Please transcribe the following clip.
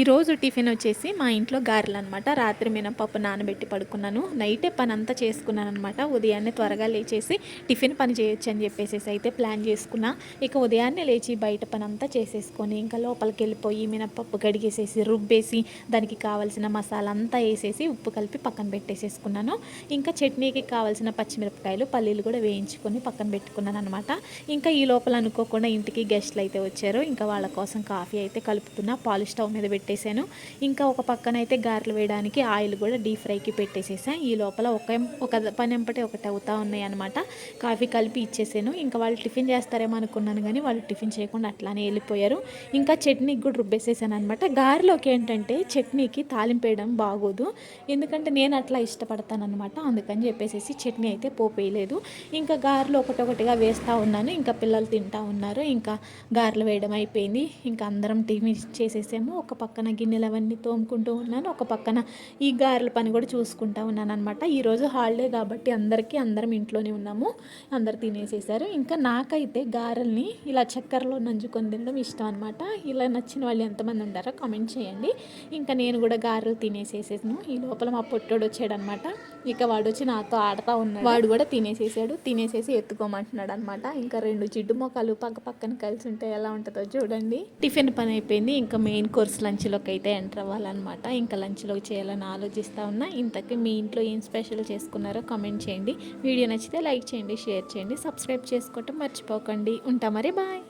ఈరోజు టిఫిన్ వచ్చేసి మా ఇంట్లో గారెలు అనమాట రాత్రి మినపప్పు నానబెట్టి పడుకున్నాను. నైటే పని అంతా చేసుకున్నాను అనమాట ఉదయాన్నే త్వరగా లేచేసి టిఫిన్ పని చేయొచ్చు అని చెప్పేసి అయితే ప్లాన్ చేసుకున్నా. ఇక ఉదయాన్నే లేచి బయట పని అంతా చేసేసుకొని ఇంకా లోపలికి వెళ్ళిపోయి మినపప్పు గడిగేసేసి రుబ్బేసి దానికి కావాల్సిన మసాలా అంతా వేసేసి ఉప్పు కలిపి పక్కన పెట్టేసేసుకున్నాను. ఇంకా చట్నీకి కావాల్సిన పచ్చిమిరపకాయలు పల్లీలు కూడా వేయించుకొని పక్కన పెట్టుకున్నాను అనమాట ఇంకా ఈ లోపల అనుకోకుండా ఇంటికి గెస్ట్లు అయితే వచ్చారు. ఇంకా వాళ్ళ కోసం కాఫీ అయితే కలుపుతున్నా. పాలు స్టవ్ మీద పెట్టేశాను. ఇంకా ఒక పక్కన అయితే గారెలు వేయడానికి ఆయిల్ కూడా డీప్ ఫ్రైకి పెట్టేసేసాను ఈ లోపల ఒక ఒక పని ఎంపటి ఒకటి అవుతా ఉన్నాయి అనమాట కాఫీ కలిపి ఇచ్చేసాను. ఇంకా వాళ్ళు టిఫిన్ చేస్తారేమో అనుకున్నాను కానీ వాళ్ళు టిఫిన్ చేయకుండా అట్లానే వెళ్ళిపోయారు. ఇంకా చట్నీకి కూడా రుబ్బేసేసాను అనమాట గారెలోకి ఏంటంటే చట్నీకి తాలింపు వేయడం బాగోదు. ఎందుకంటే నేను అట్లా ఇష్టపడతాను అనమాట అందుకని చెప్పేసి చట్నీ అయితే పోపేయలేదు ఇంకా గారెలు ఒకటొకటిగా వేస్తూ ఉన్నాను. ఇంకా పిల్లలు తింటా ఉన్నారు. ఇంకా గారెలు వేయడం అయిపోయింది. ఇంకా అందరం టిఫిన్ చేసేసాము. ఒక పక్క పక్కన గిన్నెలు అవన్నీ తోముకుంటూ ఉన్నాను. ఒక పక్కన ఈ గారెల పని కూడా చూసుకుంటూ ఉన్నాను అనమాట ఈరోజు హాలిడే కాబట్టి అందరికీ అందరం ఇంట్లోనే ఉన్నాము. అందరు తినేసేసారు. ఇంకా నాకైతే గారెల్ని ఇలా చక్కెరలో నంజుకొని తినడం ఇష్టం అనమాట ఇలా నచ్చిన వాళ్ళు ఎంతమంది ఉంటారో కామెంట్ చేయండి. ఇంకా నేను కూడా గారెలు తినేసేసాను. ఈ లోపల మా పొట్టోడు వచ్చాడనమాట ఇక వాడు వచ్చి నాతో ఆడుతూ ఉన్నాడు. వాడు కూడా తినేసేసాడు. తినేసేసి ఎత్తుకోమంటున్నాడు అనమాట ఇంకా రెండు జిడ్డు మొక్కలు పక్క పక్కన కలిసి ఉంటే ఎలా ఉంటుందో చూడండి. టిఫిన్ పని అయిపోయింది. ఇంకా మెయిన్ కోర్స్ లంచ్లోకి అయితే ఎంటర్ అవ్వాలన్నమాట. ఇంకా లంచ్లో చేయాలని ఆలోచిస్తూ ఉన్నా. ఇంతకీ మీ ఇంట్లో ఏం స్పెషల్ చేసుకున్నారో కామెంట్ చేయండి. వీడియో నచ్చితే లైక్ చేయండి షేర్ చేయండి సబ్స్క్రైబ్ చేసుకోవటం మర్చిపోకండి. ఉంటా మరి బాయ్.